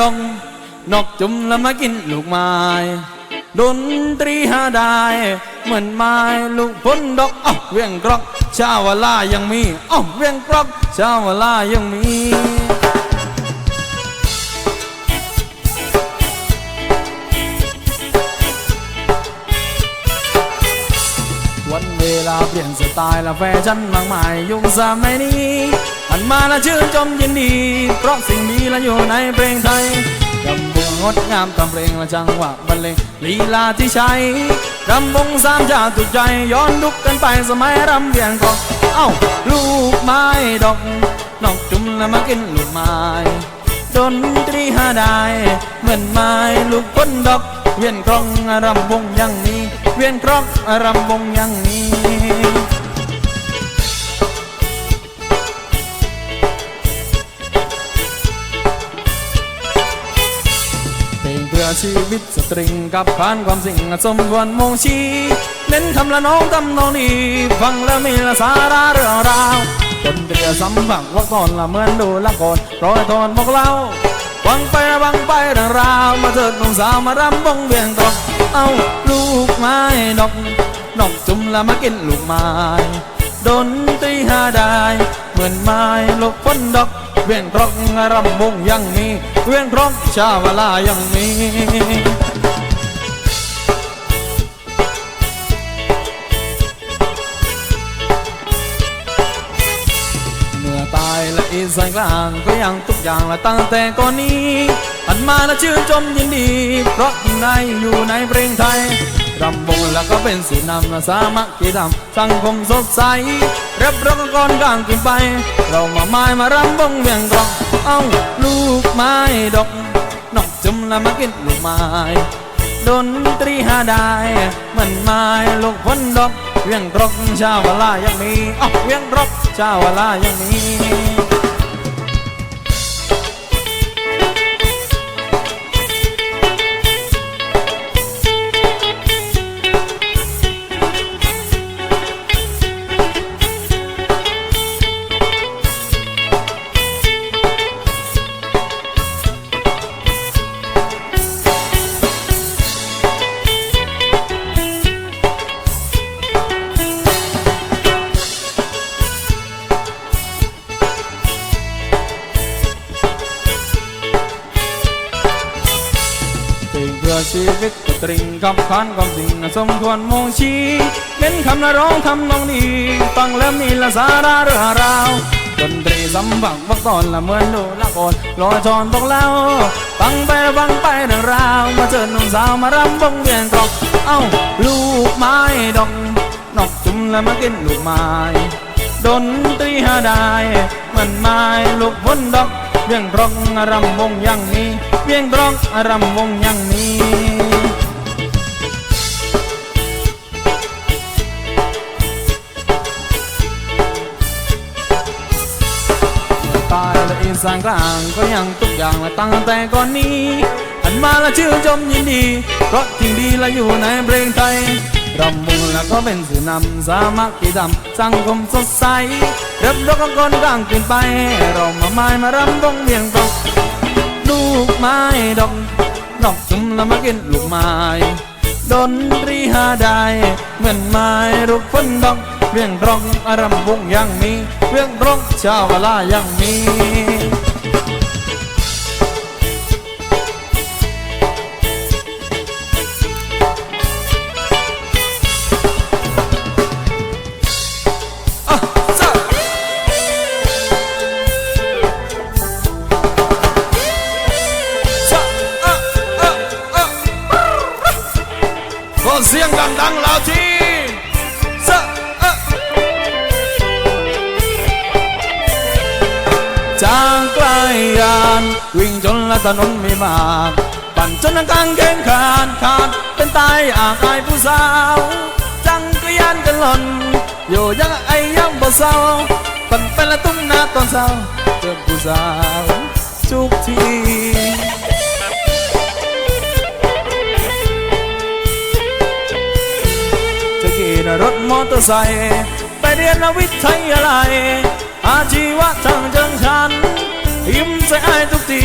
ดง นกจุ่มแล้วมากินลูกไม้ดนตรีหาได้ เหมือนไม้ลูกพ้นดอกอ้าเวียงกรอกชาวลายังมีอ้าเวียงกรอกชาวลายังมีวันเวลาเปลี่ยนสไตล์และแฟชั่นมากมายยุคสมัยนี้ันมาและชื่นชมยินดี เพราะสิ่งดีและอยู่ในเพลงไทยรำวงงดงามทำเพลงและจังหวะบรรเลงลีลาที่ใช้รำวงสามชาติถูกใจย้อนลุกกันไปสมัยรำเวียงกองเอ้าลูกไม้ดอกนอกจุ่มแล้วมากินลูกไม้ดนตรีหาได้เหมือนไม้ลูกพ้นดอก เวียนกรองรำวงอยังนี้ เวียนกรองรำวงอยังนี้ ชีวิตสตริงกับผ่านความสิ่งสมควรมงชีเน้นคำละน้องทำนองดีฟังแล้วมีละสาระเรื่องราวจนเรียสัมผัสว่าก่อนละเหมือนดูละครรอยทอนบอกเล่าวังไปวังไปเรื่องราวมาเถิดหนุ่มสาวมารำวงเวียงตรอกเอาลูกไม้ดอกดอกจุ่มล้วมากินลูกไม้ดนตรีหาได้เหมือนไม้ลูกพ้นดอก เวียนกรอกรำวงยังมี เวียนกรอกชาวลายังมีเมื่อตายและอีสานกลางก็ยังทุกอย่างและตั้งแต่ก่อนนี้หันมาและชื่นชมยินดี เพราะยิ่งในอยู่ในเพลงไทย รำวงแล้วก็เป็นสื่อนำสามัคคีทำสังคมสดใสรับร้องก่อนกลางขึ้นไป เรามาไม้มารำวงเวียงกรองเอ้าลูกไม้ดอกนอกจุ่มแล้วมากินลูกไม้ดนตรีหาได้มือนไม้ลูกพ้นดอกเวียงรอกชาวลายังมีเอ้าเวียงรอกชาวลายังมี กับขานความสิ่งน่ะสมควรมองชี้เน้นคำละร้องทำนองดีฟังแล้วมีละสาระเรื่องราวดนตรีสัมผัสบอกตอนละเหมือนดูละครรอยทอนบอกเล่าฟังไปฟังไปเรื่องราวมาเจอหนุ่มสาวมารำวงเวียนกรอกเอ้าลูกไม้ดอกนอกจุ่มแล้วมากินลูกไม้ดนตรีหาได้เหมือนไม้ลูกพ้นดอกเวียงร้องรำวงยังมีเวียงร้องรำวงยังมีายและอีสานกลางก็ยังทุกอย่างและตั้งแต่ก่อนนี้หันมาและชื่นชมยินดี เพราะทิ้งดีและอยู่ในเพลงไทยรำวงแล้วก็เป็นสื่อนำสามัคคีทำสังคมสดใสเรียบร้อยก็คนกลางขึ้นไป เรามาไม้มารำวงเวียงตกลูกไม้ดอกดอกจุ่มแล้วมากินลูกไม้ดนตรีหาได้เหมือนไม้รูปพ้นดอกเวียงร้องอารำวงยังมีเวียงร้องชาวลายังมี ดังๆแล้วทีจ้ะจากไกลยาน วิ่งจนละถนนไม่มากปั่นจนกางเกงขาดขาดเป็นตายอากายผู้สาว จังก็ยานกันหล่นอยู่ยังไอยังบ่เศร้าปั่นไปละตุ้งหน้าตอนเศร้าเจอผู้สาวทุกที จะขี่รถมอเตอร์ไซค์ไปเรียนวิทยาลัย อาชีวะทางเชิงชัน ยิ้มใส่อายทุกที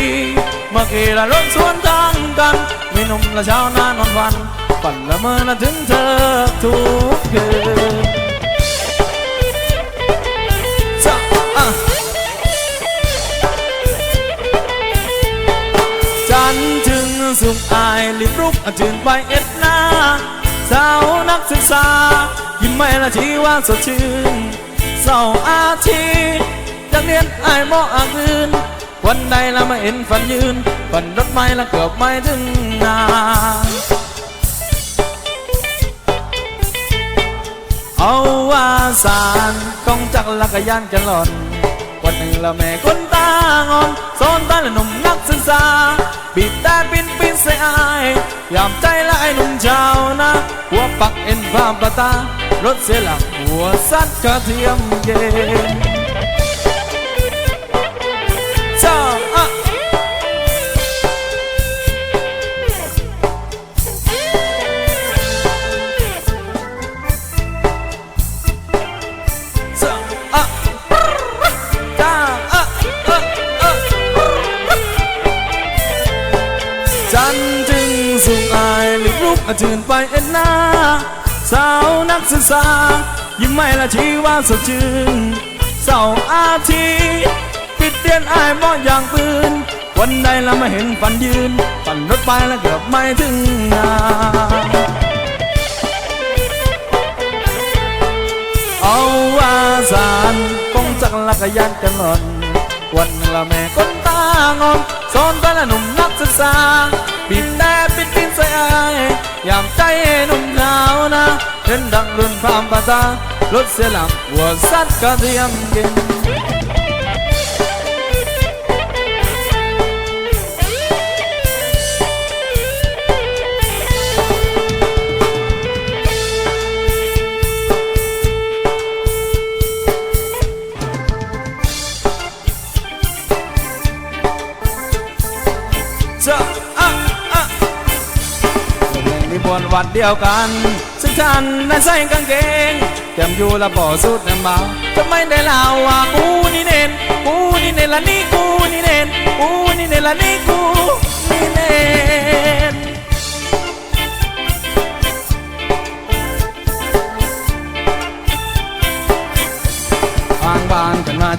เมื่อขี่ละรถสวนทางกัน มีหนุ่มและชาวนานอนวันฝันละเมอละถึงเธอทุกคืนจันทร์ถึงสุขอายลิบรุกจืนไปเอ็ด มไม่ละชีว่าสดชื่นเศร้าอาทีจักเรียนอายมออากลืนวันใดละมาเห็นฝันยืนฝันรถไม่ละเกือบไม่ถึงนาเอาว่าสารกองจักรละกยานกันหล่อน วันหนึ่งละแม่คนตางอนสอนตาละหนุ่มนักศึกษาบีบแต่ปินปินใส่อายยามใจละไอหนุ่มชาวนะหัวปักเอ็นฟ้าปะตา รถเสียหลักหัวซัดกระเที สาวนักศึกษา ยิ้มไม่ละชีว่าสดชื่นเศร้าอาทีปิดเตียนอายมออย่างปืน วันใดละมาเห็นฝันยืนปั่นรถไปแล้วเกือบไม่ถึงงานเอาว่าสารคงจักลักยันกันหล่อนวันละแม่คนตางอนสอนตาละหนุ่มนักศึกษาปิดแต่ปิดปินใส่อายยามใจหนุ่ม ขาวนะเห็นดังรุ่นพร วัดเดียวกัน ซึ่งฉันนั้นใส่กางเกงเตรียมอยู่ละบ่อสุดน้ำมาจะไม่ได้เล่าว่ากูนี่เน้นกูนี่เน้นละนี่กูนี่เน้นกูนี่เน้นละนี่กูนี่เน้น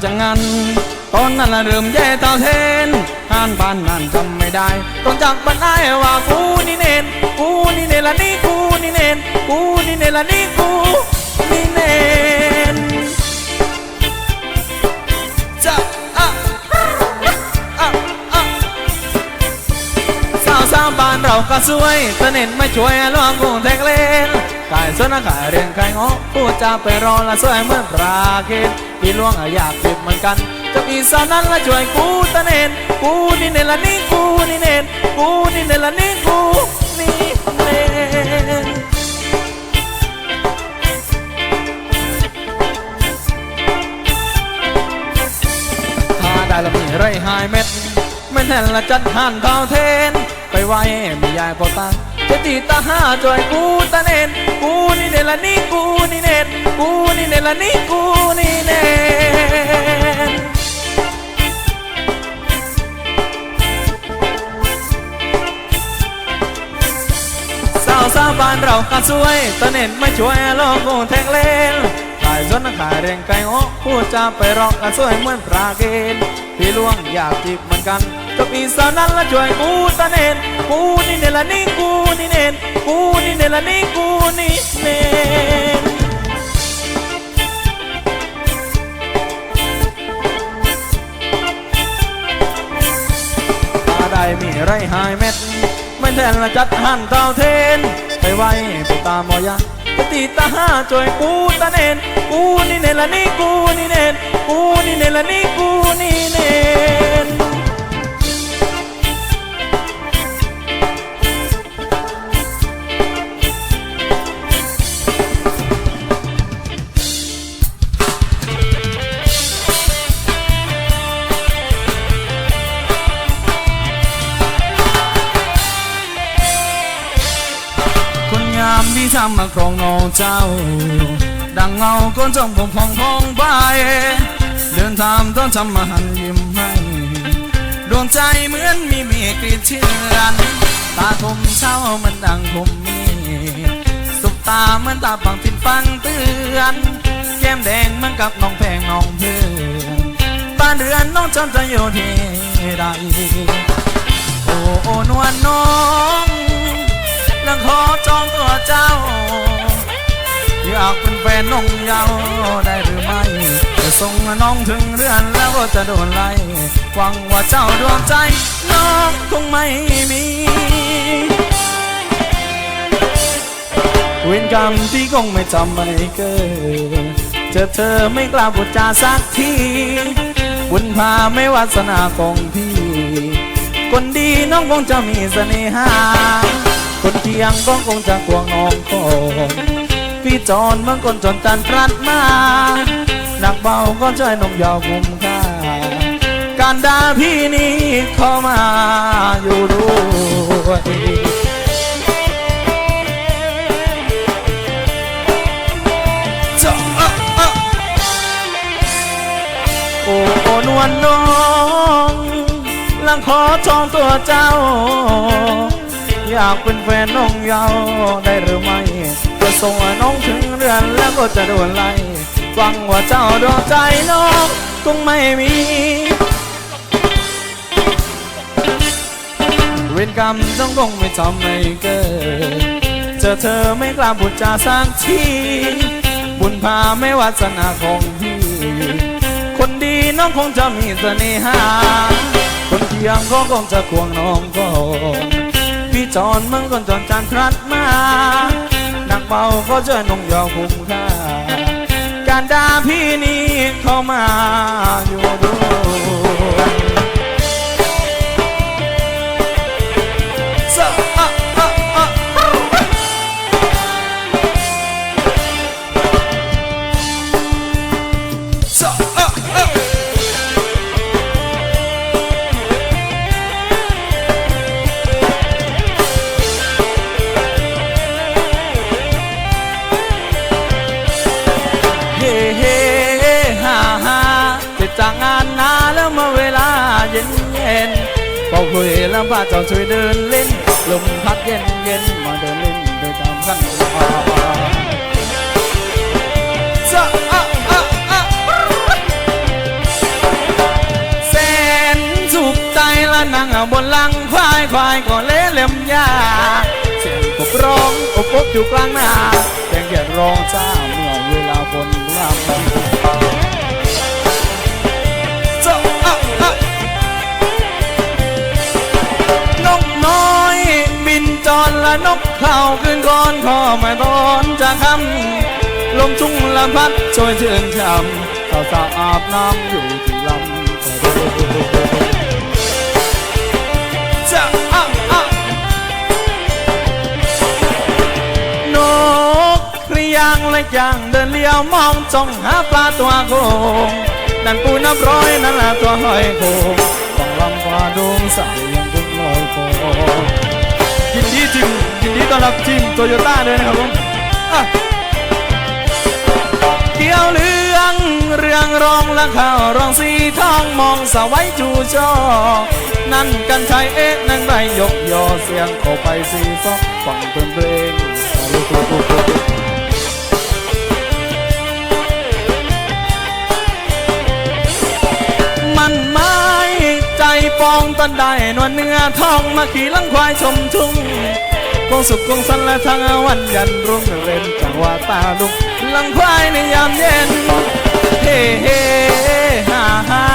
จังงันตอนนั้นละเริ่มแย่ตาเทนทานบ้านนั้นจำไม่ได้ตอนจากบ้านไอ้ว่ากูนี่เน้นกูนี่เน้นละนี่กูนี่เน้นกูนี่เน้นละนี่กูนี่เน้นจะอะอะอะสาวสาวบ้านเราก็สวยแต่เน้นไม่ช่วยลวงกุ้งแทกเล่น กายสนกายเรียงไก่งอพูดจาไปรอละสวยเหมือนปลาเคนพี่ลวงอยากติดเหมือนกันจ้าอีสานั้นละช่วยกูตะเน้นกูนี่เนละนี่กูนี่เนนกูนี่เนละนี่กูนี่เนนถ้าได้ละมีไรหายเม็ดไม่แน่นละจัดหันเท้าเทนไปไว้ไม่ยายพอตา จะตีตาห้าจอยกูตาเน้นกูนี่เนละนี่กูนี่เน้นกูนี่เนละนี่กูนี่เน้นสาวสาวบ้านเราก็สวยตาเน้นไม่ช่วยลองกูแทงเล่นขายสนขายเรียงไก่โอ้พูดจาไปรอกกันสวยเหมือนปลาเกณฑ์พี่ลวงอยากจีบเหมือนกัน จบอีสาวนั้นละช่วยกูตะเนนกูนี่เนละนี่กูนี่เนนกูนี่เนละนี่กูนี่เนนถ้าได้มีไรหายเม็ด ไม่แทนละจัดหันเต้าเทน ไปไว้ไปตามอยาปฏิตาห้าจอยกูตาเนนกูนี่เนละนี่กูนี่เนนกูนี่เนละนี่กูำมาครองนองเจ้า ดังเงาก้นจมผมพองพองไปเดินทางต้องทำมาหันยิ้มให้ดวงใจเหมือนมีเมฆกรีดเชือนตาคมเช้ามันดังคมมีสุบตาเหมือนตาบังพินฟังเตือน แก้มแดงเหมือนกับน้องแพงน้องเพื่อนบ้านเรือนน้องจนจะอยู่ที่ใด อยากเป็นแฟนน้องเยาวได้หรือไม่จะส่งน้องถึงเรือนแล้วก็จะโดนไล่หวังว่าเจ้าดวงใจ น้องคงไม่มีเวินกรรมที่คงไม่จำไม่เกิดเจอเธอไม่กล้าพูดจาสักที บุญพาไม่วาสนาของพี่ คนดีน้องคงจะมีเสน่หา คนเที่ยงก็คงจะควงน้องคง พี่จอนเมื่อคนจนจันทรัดมาหนักเบาก็ช่วยนมยาวคุ้มค่าการด่าพี่นี้เข้ามาอยู่ด้วยจะอะอะโอ้โอนวลน้องลังขอจองตัวเจ้า อยากเป็นแฟนน้องเยาได้หรือไม่ ส่งน้องถึงเรือนแล้วก็จะโดนไล่หวังว่าเจ้าดวงใจน้องคงไม่มี เวรกรรมต้องคงไม่ทำให้เกิดเจอเธอไม่กล้าบุจจาสักทีบุญพาไม่วาสนาของพี่คนดีน้องคงจะมีเสน่หาคนเที่ยงก็คงจะควงน้องก็พี่จอนมึงคนจอนจานครัดมา นักเบาก็เจอน้องยอคุ้มค่าการด่าพี่นี้เข้ามาอยู่ด้วย บอยู่กลางนาแกงเขียร้องจ้าเมื่อเวลาคนรำจะอนกน้อยบินจรละนกเข้าขึ้นก่อนขอมาตอนจะคำลมทุ่งละพัดช่วยเชิญช่ำสาวสาวอาบน้ำอยู่ที่ลำ และยางเดินเลี้ยวมองจ้องหาปลาตัวโกงนั่นปูนับร้อยนั่นละตัวหอยโคงต้องลำฟ้าดวงใสยังคงลอยโคงยินดีจิมยินดีต้อนรับทีมโตโยต้าด้วยนะครับผมอะเกี่ยวเรื่องเรื่องรองและข่าวรองสีทองมองสวัยจูจอนั่นกันชายเอ๊ะนั่งไรยกยอเสียงเข้าไปสีฟอกฟังเพลงเพลง ใจปองตันได้นวลเนื้อทองมาขี่ลังควายชมทุ่งคงสุขคงสันและทั้งวันยันรุ่งเรืองจังหวะตาลุกลังควายในยามเย็นเฮ้เฮ้ฮ่าฮ่า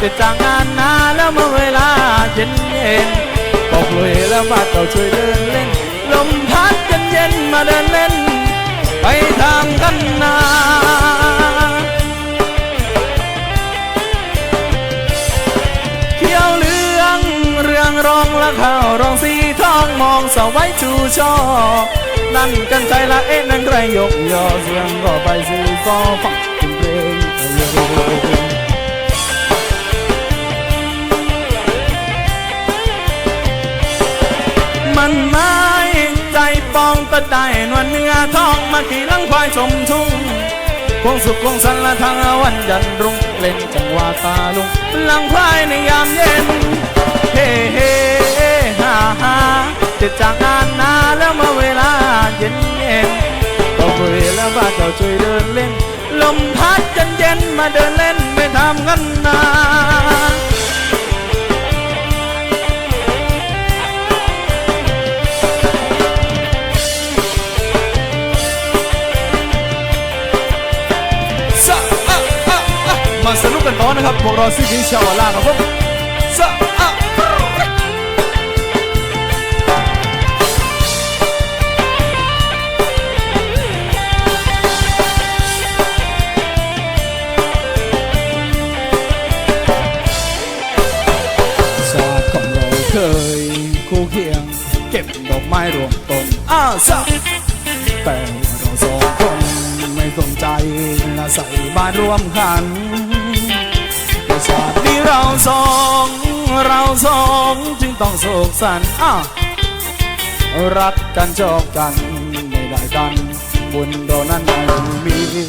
จะจากงานนาแล้วเมื่อเวลาเย็นเย็นบอกเลยแล้วมาเต่าช่วยเดินเล่น ลมพัดเย็นเย็นมาเดินเล่น ไปทางกันนา ละข้าวรองสีทองมองสาวไว้ชูช่อนั่นกันใจละเอ๊ะนั่นใครยกยอเสียงก็ไปสีฟอฟังเพลงไปเลมันไม้ใจปองตะได้นวลเนื้อทองมาขี่ลังควายชมทุ่งคงสุขคงสันละทางวันยันรุ่งเล่นจังหวะตาลุงหลังพลายในยามเย็นเฮ้ จะจากงานนาแล้วมาเวลาเย็นเย็นก็เบื่อแล้วว่าเจ้าช่วยเดินเล่น ลมพัดจนเย็นมาเดินเล่นไม่ทำกันนาสะมาสนุกกันต่อนะครับพวกเราซิกิชาวลาครับผม รวมตนอาสะแต่เราสองคนไม่สนใจอาศัยบ้านร่วมกันแต่ชาตินี้เราสองเราสองจึงต้องโศกสันอารักกันชอบกันไม่ได้กันบุญเรานั้นไม่มีที่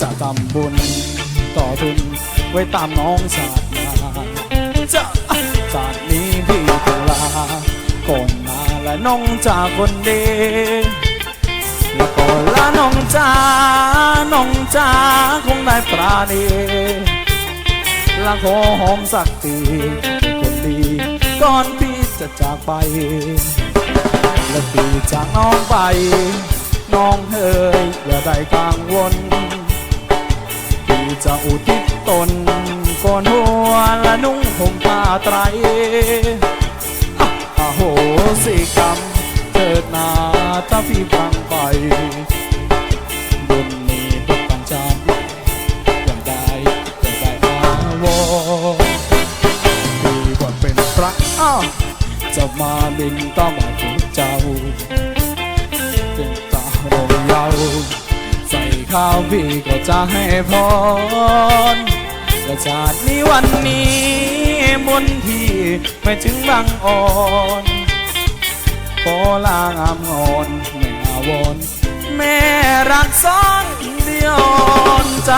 จะทำบุญต่อทุนไว้ตามน้องชาติ น้องจาคนเดียวแล้วก็ลาน้องจ้าน้องจ้าคงได้ปราณีละขอหอมสักทีคนดีก่อนพี่จะจากไป และพี่จากน้องไป น้องเฮยอย่าได้กังวลพี่จะอุทิศตนก่อนหัวและนุ่งห่มผ้าไตร สิกรรมเถิดนาถ้าพี่ฟังไปบุญนี้ต้องการจำอย่างใดจะได้อาวรพี่ก่อนเป็นพระอ้าวจะมาบินต้องมาถูกเจ้าเป็นตาโรงเยาใส่ข้าวพี่ก็จะให้พรกระชาตินี้วันนี้มนต์พี่ไม่ถึงบางอ่อน ขอลางามงอนไม่อาวอนแม่รักซ้อนเดียวใจ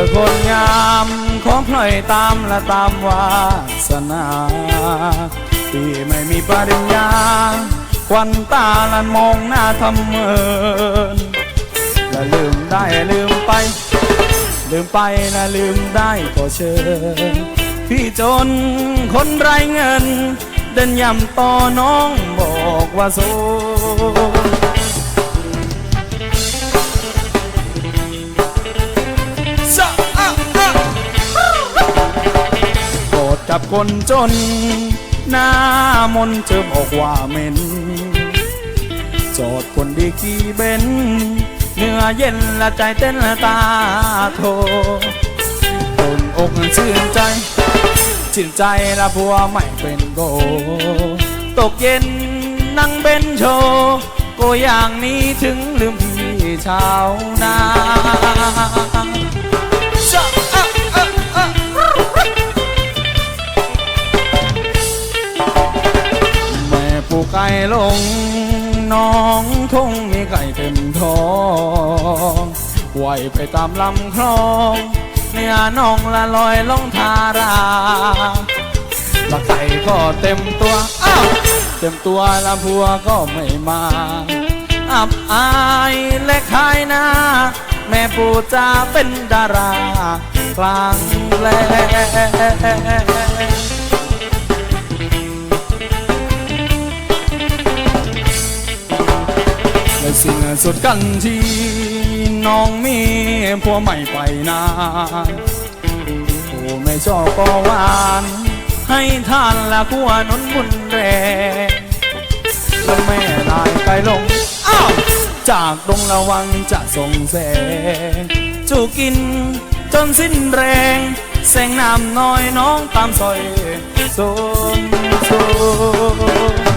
อคนงามของพลอยตามและตามวาสนาที่ไม่มีปริญญาควันตาและมองหน้าทำเมินและลืมได้ลืมไป ลืมไปนะลืมได้ก็เชิญ พี่จนคนไรเงิน เดินย่ำต่อน้องบอกว่าโซ คนจน หน้ามนเจอบอกว่าเหม็นจทย์คนดีกี่เบนเนื้อเย็นและใจเต้นและตาโทตนอกชื่นใจ ชื่นใจละพัวไม่เป็นโก ตกเย็นนั่งเบนโชว์โกอย่างนี้ถึงลืมพี่ชาวนา ไก่ลงน้องคงมีไก่เต็มท้องไหวไปตามลำคลองเนื้อน้องละลอยลงทาราละไก่ก็เต็มตัวอ้าวเต็มตัวละพัวก็ไม่มาอับอายและขายหน้า แม่ปู่จะเป็นดารากลางแปล สิ่งสุดกันที่น้องมีผัวไม่ไปนานผู้ไม่ชอบก็หวาน ให้ท่านละกัวนนบุญแรงแล้วแม่นายไกลลง อ้าว จากดงระวังจะส่งแสงจูกินจนสิ้นแรง แสงน้ำน้อยน้องตามซอยโซมโซม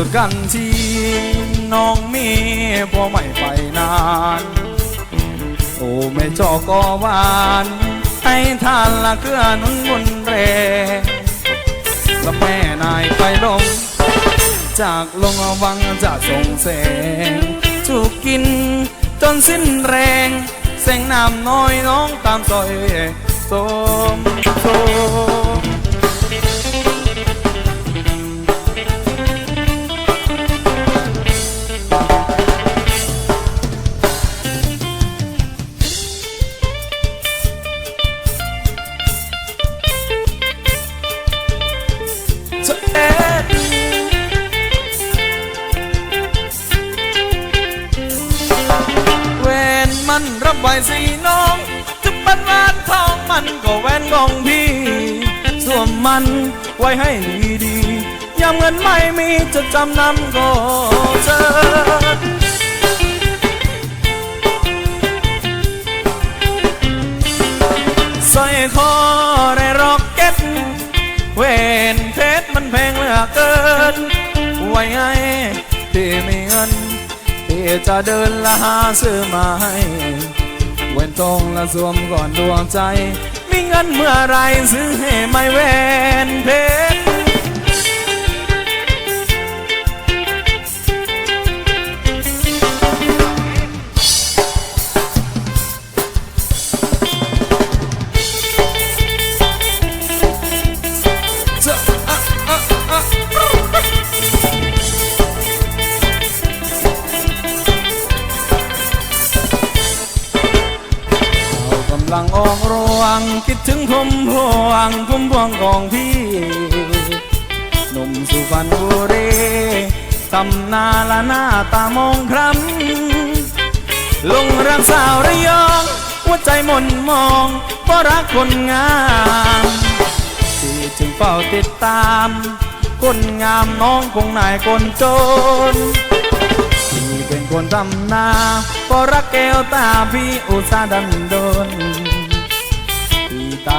สุดกันทีน้องมีพอไม่ไปนาน โอ้แม่จอกอหวานให้ทานละเกลือนุนบุญแรแล้วแม่นายไปลงจากลงวังจะส่งแสงถูกกินจนสิ้นแรงแสงน้ำน้อยน้องตามซอยโสมสม ว้ให้ดีๆยามเงินไม่มีจะจำนำก็เชิญสร้อยคอได้ร็อกเก็ต เวนเพชรมันแพงเหลือเกิน ไว้ไงที่มีเงินที่จะเดินละหาซื้อมาให้ เวนทองละสวมก่อนดวงใจ มีเงินเมื่อไรซื้อให้ไม่เวนเพชร งคิดถึงพุ่มพวงพุ่มพวงของพี่หนุ่มสุพรรณบุรีทำนาละหน้าตามองคล้ำลงรักสาวระยองหัวใจมนมองเพราะรักคนงามที่จึงเฝ้าติดตาม คนงามน้องคงนายคนจนที่เป็นคนทำนาก็รักแก้วตาพี่อุตสาห์ดันดน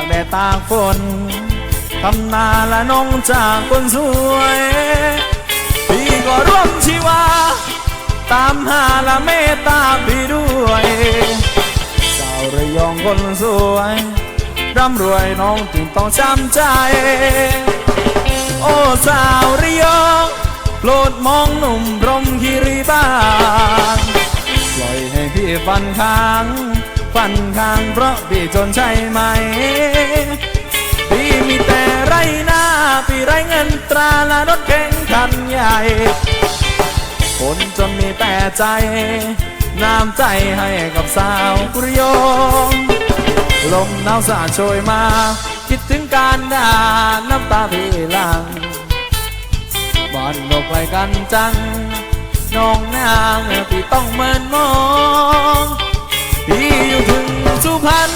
แดดตากฝนทำนาและน้องจากคนสวย พี่ก็ร่วมชีวา ตามหาและเมตตาพี่ด้วยสาวระยองคนสวยร่ำรวยน้องจึงต้องช้ำใจ โอ้สาวระยองโปรดมองหนุ่มพรหมคีรีบ้างปล่อยให้พี่ฟันค้าง ฟันค้างเพราะพี่จนใช่ไหม ตราและรถเก๋งคันใหญ่ คนจนมีแต่ใจ น้ำใจให้กับสาวระยง ลมหนาวสาโชยมา คิดถึงการด่าน้ำตาพี่หลังบ้านนกไกลกันจัง น้องนางพี่ต้องเมินมอง พี่อยู่ถึงสุพรรณ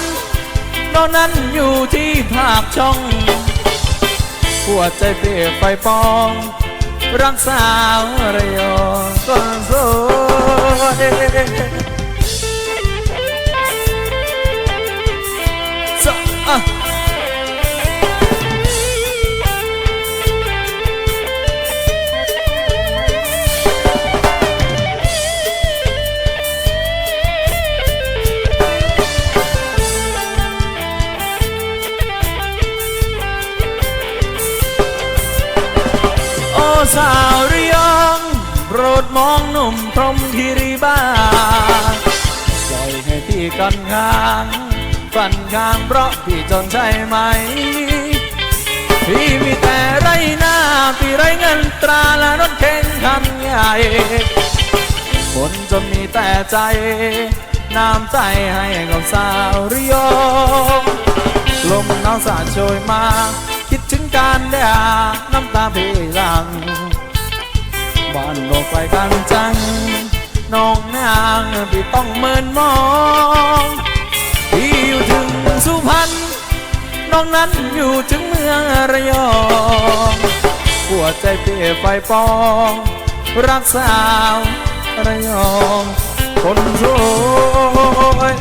น้องนั้นอยู่ที่ภาคช่อง หัวใจเปียกไฟปองรักสาวระยองก็สวย พรมคีรีบ้างปล่อยให้พี่กันค้างฟันค้างเพราะพี่จนใช่ไหม พี่มีแต่ไรหน้าพี่ไรเงินตราและรถเข็นคันใหญ่คนจนมีแต่ใจ น้ำใจให้กับสาวระยองลมหนาวสาดโชยมา คิดถึงการด่าน้ำตาพี่หลัง บ้านก็ไกลกันจัง น้องนางพี่ต้องเมินมอง พี่อยู่ถึงสุพรรณ น้องนั้นอยู่ถึงเมืองระยองหัวใจเปียไฟปอง รักสาวระยอง คนสวย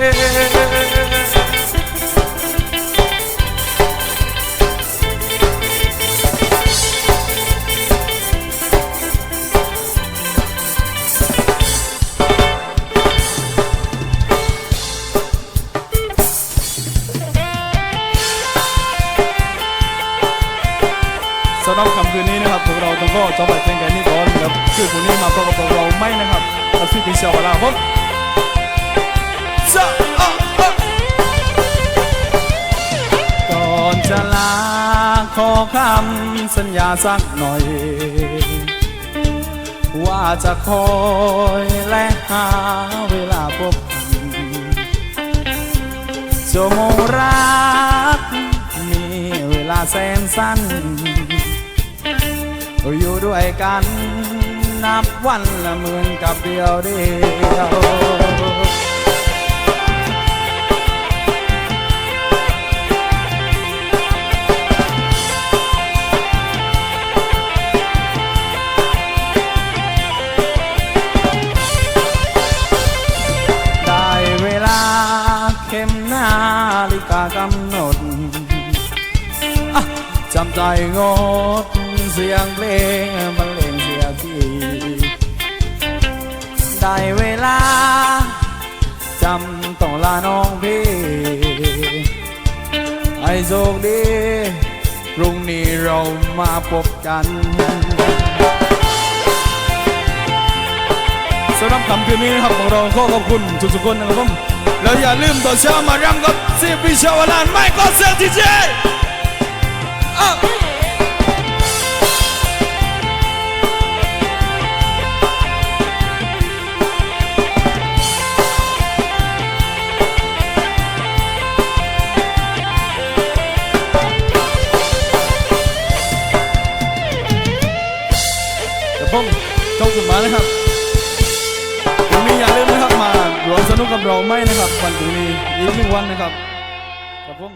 รับคำคืนนี้นะครับพวกเราต้องก็จบไปเพียงแค่นี้ก่อนนะครับคือคนนี้มาพบกับพวกเราไม่นะครับกับพี่ปีเชียวเราครับสะอะอะก่อนจะลาขอคำสัญญาสักหน่อย ว่าจะคอยและหาเวลาพบกันชั่วโมงรักมีเวลาแสนสั้น อยู่ด้วยกันนับวันละหมื่นกับเดียวเดียวได้เวลาเข็มนาฬิกากำหนดจำใจงด เสียงเพลงบรรเลงเสียทีได้เวลาจำต้องลาน้องพี่ให้โชคดีพรุ่งนี้เรามาพบกันสำหรับคำคืนนี้นะครับของเราขอขอบคุณทุกๆคนนะครับผมแล้วอย่าลืมต่อนเช้ามารำกับซีพีชาวลานไม่ก็เสียทีเจ ผมจงสุดมานะครับวันนี้อย่าลืมนะครับมารวมสนุกกับเราไหมนะครับ วันพรุ่งนี้อีกหนึ่งวันนะครับครับผม